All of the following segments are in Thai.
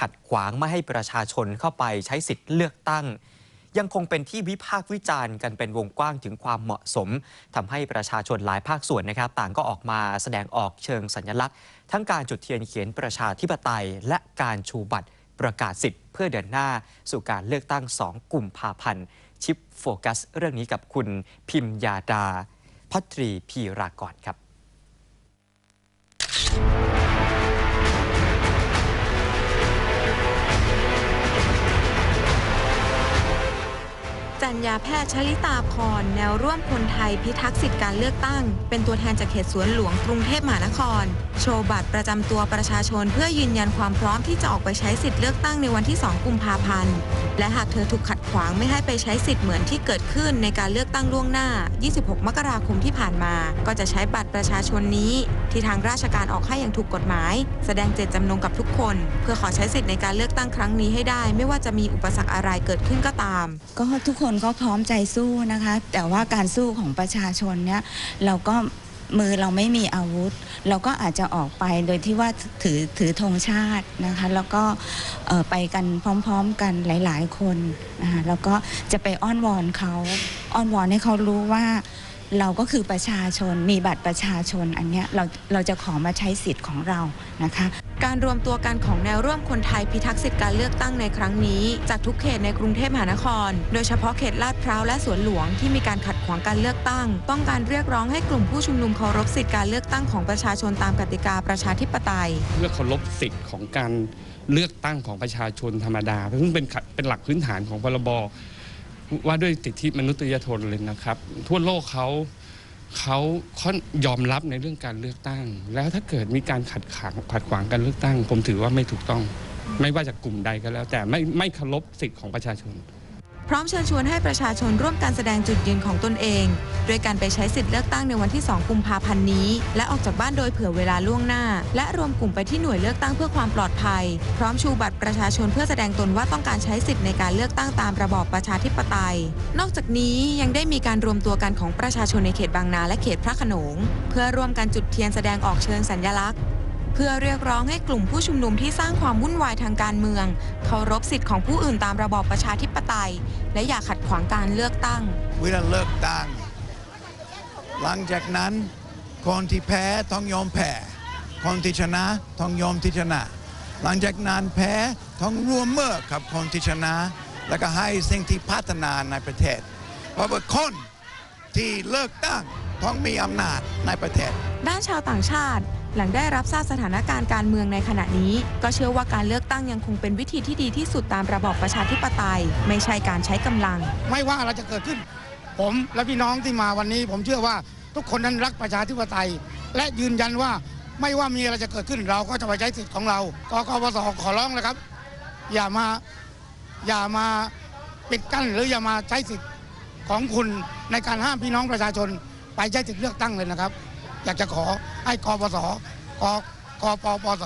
ขัดขวางไม่ให้ประชาชนเข้าไปใช้สิทธิ์เลือกตั้ง ยังคงเป็นที่วิพากษ์วิจารณ์กันเป็นวงกว้างถึงความเหมาะสมทำให้ประชาชนหลายภาคส่วนนะครับ ต่างก็ออกมาแสดงออกเชิงสัญลักษณ์ ทั้งการจุดเทียนเขียนประชาธิปไตย และการชูบัตรประกาศสิทธิ์เพื่อเดินหน้า สู่การเลือกตั้ง 2 กลุ่มภาพันธ์ ชิปโฟกัส เรื่องนี้กับคุณพิมยาดาพัตรีพีรากรครับ ญาแพทย์ชลิตาพร แนวร่วมคนไทยพิทักษ์สิทธิการเลือกตั้ง เป็นตัวแทนจากเขตสวนหลวงกรุงเทพมหานคร โชว์บัตรประจำตัวประชาชนเพื่อยืนยันความพร้อมที่จะออกไปใช้สิทธิเลือกตั้งในวันที่ 2 กุมภาพันธ์ และหากเธอถูกขัดขวางไม่ให้ไปใช้สิทธิ์เหมือนที่เกิดขึ้นในการเลือกตั้งล่วงหน้า 26 มกราคมที่ผ่านมา ก็จะใช้บัตรประชาชนนี้ ที่ทางราชการออกให้อย่างถูกกฎหมาย แสดงเจตจำนงกับทุกคน เพื่อขอใช้สิทธิ์ในการเลือกตั้งครั้งนี้ให้ได้ ไม่ว่าจะมีอุปสรรคอะไรเกิดขึ้นก็ตาม ก็ทุกคนก็พร้อมใจสู้นะคะ แต่ว่าการสู้ของประชาชนเนี่ยเราก็มือเราไม่มีอาวุธ เราก็อาจจะออกไปโดยที่ว่าถือถือธงชาตินะคะ แล้วก็ไปกันพร้อมๆกันหลาย ๆ คนนะคะแล้วก็จะไปอ้อนวอนเขาอ้อนวอนให้เขารู้ว่า เราก็คือประชาชนมีบัตรประชาชนอันเนี้ยเราเราจะขอมาใช้สิทธิ์ของเรานะคะ การรวมตัวกันของแนวร่วมคนไทยพิทักษ์สิทธิการเลือกตั้งในครั้งนี้ จากทุกเขตในกรุงเทพมหานคร โดยเฉพาะเขตลาดพร้าวและสวนหลวงที่มีการขัดขวางการเลือกตั้ง ต้องการเรียกร้องให้กลุ่มผู้ชุมนุมเคารพสิทธิการเลือกตั้งของประชาชนตามกติกาประชาธิปไตย เพื่อเคารพสิทธิ์ของการเลือกตั้งของประชาชนธรรมดาซึ่งเป็นเป็นหลักพื้นฐานของพรบ ว่าด้วยสิทธิมนุษยชนเลยนะครับ ทั่วโลกเขาเขาเขายอมรับในเรื่องการเลือกตั้ง แล้วถ้าเกิดมีการขัดขวางขัดขวางการเลือกตั้ง ผมถือว่าไม่ถูกต้อง ไม่ว่าจากกลุ่มใดก็แล้ว แต่ไม่ไม่เคารพสิทธิ์ของประชาชน พร้อมเชิญชวนให้ประชาชนร่วมการแสดงจุดยืนของตนเองด้วยการไปใช้สิทธิ์เลือกตั้งในวันที่ 2 กุมภาพันธ์นี้ และออกจากบ้านโดยเผื่อเวลาล่วงหน้า และรวมกลุ่มไปที่หน่วยเลือกตั้งเพื่อความปลอดภัย พร้อมชูบัตรประชาชนเพื่อแสดงตนว่าต้องการใช้สิทธิ์ในการเลือกตั้งตามระบอบประชาธิปไตย นอกจากนี้ยังได้มีการรวมตัวกันของประชาชนในเขตบางนาและเขตพระขนง เพื่อร่วมกันจุดเทียนแสดงออกเชิงสัญลักษณ์ เพื่อเรียกร้องให้กลุ่มผู้ชุมนุมที่สร้างความวุ่นวายทางการเมืองเคารพสิทธิ์ของผู้อื่นตามระบอบประชาธิปไตย และอย่าขัดขวางการเลือกตั้ง เวลาเลิกตั้ง หลังจากนั้นคนที่แพ้ต้องยอมแพ้คนที่ชนะต้องยอมที่ชนะ หลังจากนั้นแพ้ต้องร่วมมือกับคนที่ชนะ แล้วก็ให้สิ่งที่พัฒนาในประเทศ เพราะว่าคนที่เลิกตั้งต้องมีอำนาจในประเทศ ด้านชาวต่างชาติ หลังได้รับทราบสถานการณ์การเมืองในขณะนี้ ก็เชื่อว่าการเลือกตั้งยังคงเป็นวิธีที่ดีที่สุดตามระบอบประชาธิปไตย ไม่ใช่การใช้กำลัง ไม่ว่าอะไรจะเกิดขึ้น ผมและพี่น้องที่มาวันนี้ ผมเชื่อว่าทุกคนนั้นรักประชาธิปไตย และยืนยันว่าไม่ว่ามีอะไรจะเกิดขึ้นเราก็จะไปใช้สิทธิ์ของเรากกปสขอร้องเลยครับ อย่ามาอย่ามาปิดกั้นหรืออย่ามาใช้สิทธิ์ของคุณในการห้ามพี่น้องประชาชน ไปใช้สิทธิ์เลือกตั้งเลยนะครับ อยากจะขอ ให้กปสกกปปส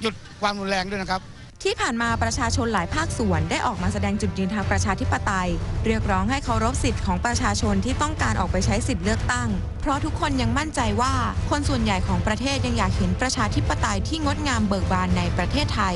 หยุดความรุนแรงด้วยนะครับ ที่ผ่านมาประชาชนหลายภาคส่วนได้ออกมาแสดงจุดยืนทางประชาธิปไตย เรียกร้องให้เคารพสิทธิ์ของประชาชนที่ต้องการออกไปใช้สิทธิ์เลือกตั้ง เพราะทุกคนยังมั่นใจว่าคนส่วนใหญ่ของประเทศยังอยากเห็นประชาธิปไตยที่งดงามเบิกบานในประเทศไทย